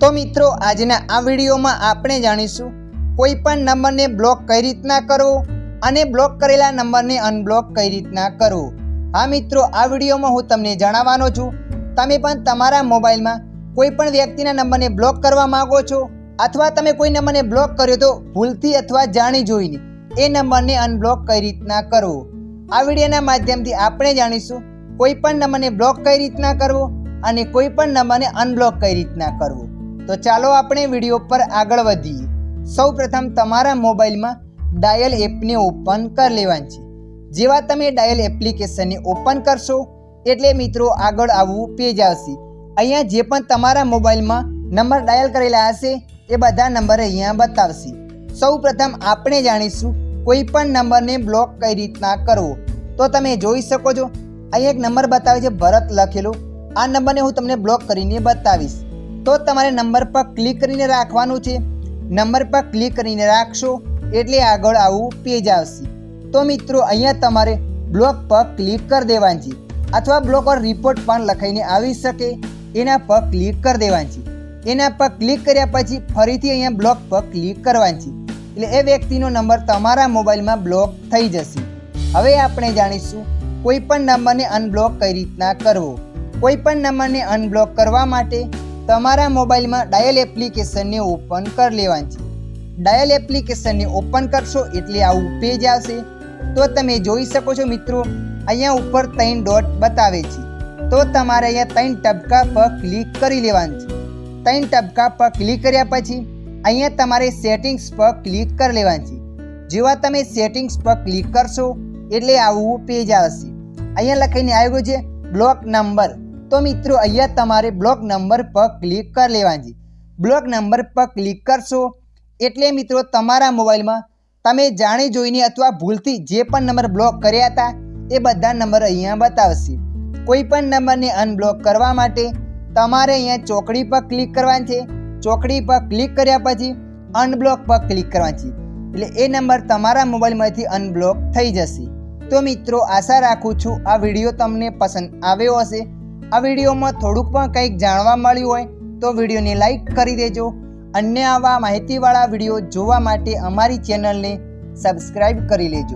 તો મિત્રો, આજના આ વિડીયોમાં આપણે જાણીશું કોઈ પણ નંબરને બ્લોક કઈ રીતના કરવો અને બ્લોક કરેલા નંબરને અનબ્લોક કઈ રીતના કરવો. હા મિત્રો, આ વિડીયોમાં હું તમને જણાવવાનો છું, તમે પણ તમારા મોબાઈલમાં કોઈ પણ વ્યક્તિના નંબરને બ્લોક કરવા માંગો છો અથવા તમે કોઈ નંબરને બ્લોક કર્યો તો ભૂલથી અથવા જાણી જોઈને એ નંબરને અનબ્લોક કઈ રીતના કરવો. આ વિડીયોના માધ્યમથી આપણે જાણીશું કોઈ પણ નંબરને બ્લોક કઈ રીતના કરવો અને કોઈ પણ નંબરને અનબ્લોક કઈ રીતના કરવો. તો ચાલો આપણે વીડિયો પર આગળ વધીએ. સૌ પ્રથમ તમારા મોબાઈલમાં ડાયલ એપને ઓપન કરી લેવાની છે. જેવા તમે ડાયલ એપ્લિકેશનને ઓપન કરશો, એટલે મિત્રો આગળ આવવું પેજ આવશે. અહીંયા જે પણ તમારા મોબાઈલમાં નંબર ડાયલ કરેલા હશે, એ બધા નંબર અહીંયા બતાવશે. સૌ પ્રથમ આપણે જાણીશું કોઈ પણ નંબરને બ્લોક કઈ રીતના કરવો. તો તમે જોઈ શકો છો, અહીંયા એક નંબર બતાવે છે, ભરત લખેલો. આ નંબરને હું તમને બ્લોક કરીને બતાવીશ. તો તમારે નંબર પર ક્લિક કરીને રાખવાનું છે. નંબર પર ક્લિક કરીને રાખશો એટલે આગળ આવું પેજ આવશે. તો મિત્રો, અહીંયા તમારે બ્લોક પર ક્લિક કરી દેવાની છે અથવા બ્લોક પર રિપોર્ટ પણ લખાઈને આવી શકે. એના પર ક્લિક કરી દેવાની છે. એના પર ક્લિક કર્યા પછી ફરીથી અહીંયા બ્લોક પર ક્લિક કરવાની છે. એટલે એ વ્યક્તિનો નંબર તમારા મોબાઈલમાં બ્લોક થઈ જશે. હવે આપણે જાણીશું કોઈ પણ નંબરને અનબ્લોક કઈ રીતના કરવો? કોઈ પણ નંબરને અનબ્લોક કરવા માટે તમારા મોબાઈલમાં ડાયલ એપ્લિકેશનને ઓપન કરી લેવાની છે. ડાયલ એપ્લિકેશનને ઓપન કરશો એટલે આવું પેજ આવશે. તો તમે જોઈ શકો છો મિત્રો, અહીંયા ઉપર ત્રણ ડોટ બતાવે છે. તો તમારે અહીંયા ત્રણ ટપકા પર ક્લિક કરી લેવાનું છે. ત્રણ ટપકા પર ક્લિક કર્યા પછી અહીંયા તમારે સેટિંગ્સ પર ક્લિક કરી લેવાની છે. જેવા તમે સેટિંગ્સ પર ક્લિક કરશો એટલે આવું પેજ આવશે. અહીંયા લખીને આવ્યું છે બ્લોક નંબર. તો મિત્રો, અહીંયા તમારે બ્લોક નંબર પર ક્લિક કરી લેવાની. બ્લોક નંબર પર ક્લિક કરશો, એટલે મિત્રો તમારા મોબાઈલમાં તમે જાણી જોઈને અથવા ભૂલથી જે પણ નંબર બ્લોક કર્યા હતા, એ બધા નંબર અહીંયા બતાવશે. કોઈ પણ નંબરને અનબ્લોક કરવા માટે તમારે અહીંયા ચોકડી પર ક્લિક કરવાની છે. ચોકડી પર ક્લિક કર્યા પછી અનબ્લોક પર ક્લિક કરવાની છે. એટલે એ નંબર તમારા મોબાઈલમાંથી અનબ્લોક થઈ જશે. તો મિત્રો, આશા રાખું છું આ વીડિયો તમને પસંદ આવ્યો હશે. આ વિડીયોમાં થોડુંક પણ કંઈક જાણવા મળ્યું હોય તો વિડીયોને લાઈક કરી દેજો. અન્ય આવા માહિતીવાળા વીડિયો જોવા માટે અમારી ચેનલને સબસ્ક્રાઈબ કરી લેજો.